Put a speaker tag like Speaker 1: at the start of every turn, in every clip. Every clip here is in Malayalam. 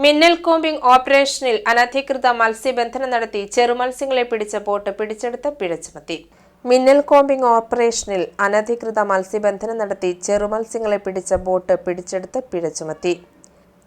Speaker 1: മിന്നൽ കോമ്പിംഗ് ഓപ്പറേഷനിൽ അനധികൃത മത്സ്യബന്ധനം നടത്തി ചെറുമത്സ്യങ്ങളെ പിടിച്ച ബോട്ട് പിടിച്ചെടുത്ത് പിഴ ചുമത്തി മിന്നൽ കോമ്പിംഗ് ഓപ്പറേഷനിൽ അനധികൃത മത്സ്യബന്ധനം നടത്തി ചെറുമത്സ്യങ്ങളെ പിടിച്ച ബോട്ട് പിടിച്ചെടുത്ത് പിഴ ചുമത്തി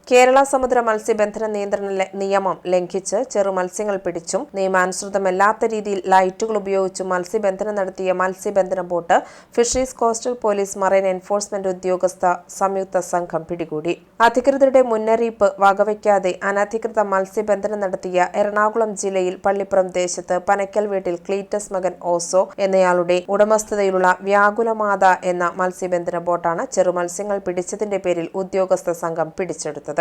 Speaker 1: കേരള സമുദ്ര മത്സ്യബന്ധന നിയന്ത്രണ നിയമം ലംഘിച്ച് ചെറുമത്സ്യങ്ങൾ പിടിച്ചും നിയമാനുസൃതമല്ലാത്ത രീതിയിൽ ലൈറ്റുകൾ ഉപയോഗിച്ചും മത്സ്യബന്ധനം നടത്തിയ മത്സ്യബന്ധന boat fisheries coastal police marine enforcement ഉദ്യോഗസ്ഥ സംയുക്ത സംഘം പിടികൂടി. അധികൃതരുടെ മുന്നറിയിപ്പ് വകവയ്ക്കാതെ അനധികൃത മത്സ്യബന്ധനം നടത്തിയ എറണാകുളം ജില്ലയിൽ പള്ളിപ്പുറം ദേശത്ത് പനക്കൽ വീട്ടിൽ ക്ലീറ്റസ് മകൻ ഓസോ എന്നയാളുടെ ഉടമസ്ഥതയിലുള്ള വ്യാകുലമാത എന്ന മത്സ്യബന്ധന ബോട്ടാണ് ചെറുമത്സ്യങ്ങൾ പിടിച്ചതിന്റെ പേരിൽ ഉദ്യോഗസ്ഥ സംഘം പിടിച്ചെടുത്തത്.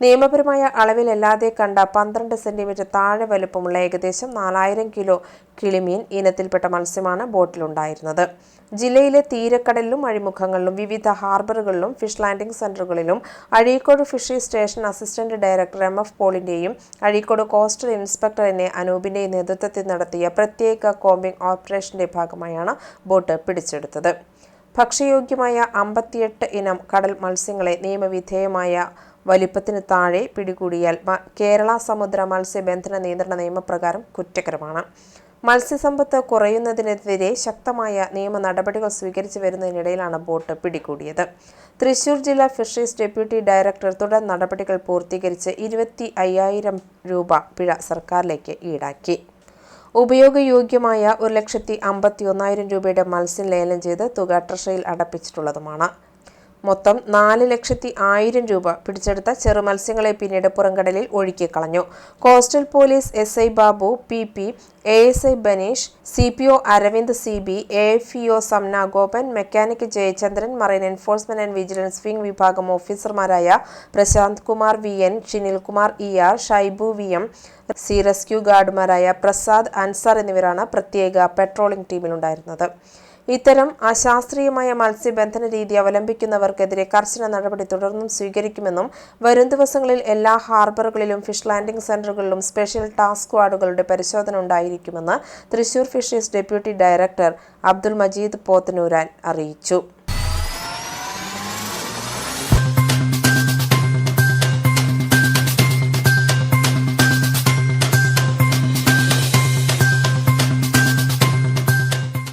Speaker 1: നിയമപരമായ അളവിലല്ലാതെ കണ്ട പന്ത്രണ്ട് സെന്റിമീറ്റർ താഴെ വലുപ്പമുള്ള ഏകദേശം നാലായിരം കിലോ കിളിമീൻ ഇനത്തിൽപ്പെട്ട മത്സ്യമാണ് ബോട്ടിലുണ്ടായിരുന്നത്. ജില്ലയിലെ തീരക്കടലിലും അഴിമുഖങ്ങളിലും വിവിധ ഹാർബറുകളിലും fish landing സെന്ററുകളിലും Azhikode fishery station assistant director M F പോളിന്റെയും Azhikode coastal inspector N A അനൂപിന്റെയും നേതൃത്വത്തിൽ നടത്തിയ പ്രത്യേക കോമ്പിംഗ് ഓപ്പറേഷന്റെ ഭാഗമായാണ് ബോട്ട് പിടിച്ചെടുത്തത്. ഭക്ഷ്യയോഗ്യമായ അമ്പത്തിയെട്ട് ഇനം കടൽ മത്സ്യങ്ങളെ നിയമവിധേയമായ വലിപ്പത്തിന് താഴെ പിടികൂടിയാൽ കേരള സമുദ്ര മത്സ്യബന്ധന നിയന്ത്രണ നിയമപ്രകാരം കുറ്റകരമാണ്. മത്സ്യസമ്പത്ത് കുറയുന്നതിനെതിരെ ശക്തമായ നിയമ നടപടികൾ സ്വീകരിച്ചു വരുന്നതിനിടയിലാണ് ബോട്ട് പിടികൂടിയത്. തൃശൂർ ജില്ലാ ഫിഷറീസ് ഡെപ്യൂട്ടി ഡയറക്ടർ തുടർ നടപടികൾ പൂർത്തീകരിച്ച് ഇരുപത്തി അയ്യായിരം രൂപ പിഴ സർക്കാരിലേക്ക് ഈടാക്കി. ഉപയോഗയോഗ്യമായ ഒരു ലക്ഷത്തി അമ്പത്തി ഒന്നായിരം രൂപയുടെ മത്സ്യം ലേലം ചെയ്ത് തുക ട്രഷറിയിൽ അടപ്പിച്ചിട്ടുള്ളതുമാണ്. മൊത്തം നാല് ലക്ഷത്തി ആയിരം രൂപ പിടിച്ചെടുത്ത ചെറുമത്സ്യങ്ങളെ പിന്നീട് പുറംകടലിൽ ഒഴുക്കിക്കളഞ്ഞു. Coastal police S I Babu P P A S I Baneesh C P O Aravind C B A F E O Samna Gopan mechanic Jayachandran marine enforcement and vigilance wing വിഭാഗം ഓഫീസർമാരായ Prasanth Kumar V N Shinilkumar E R Shaibu V M C rescue ഗാർഡുമാരായ Prasad Ansar എന്നിവരാണ് പ്രത്യേക പെട്രോളിംഗ് ടീമിലുണ്ടായിരുന്നത് ഇത്തരം അശാസ്ത്രീയമായ മത്സ്യബന്ധന രീതി അവലംബിക്കുന്നവർക്കെതിരെ കർശന നടപടി തുടർന്നും സ്വീകരിക്കുമെന്നും വരും ദിവസങ്ങളിൽ എല്ലാ ഹാർബറുകളിലും ഫിഷ് ലാൻഡിംഗ് സെന്ററുകളിലും സ്പെഷ്യൽ ടാസ്ക് സ്ക്വാഡുകളുടെ പരിശോധന ഉണ്ടായിരിക്കുമെന്ന് Thrissur fisheries deputy director Abdul Majeed Pothanooran അറിയിച്ചു.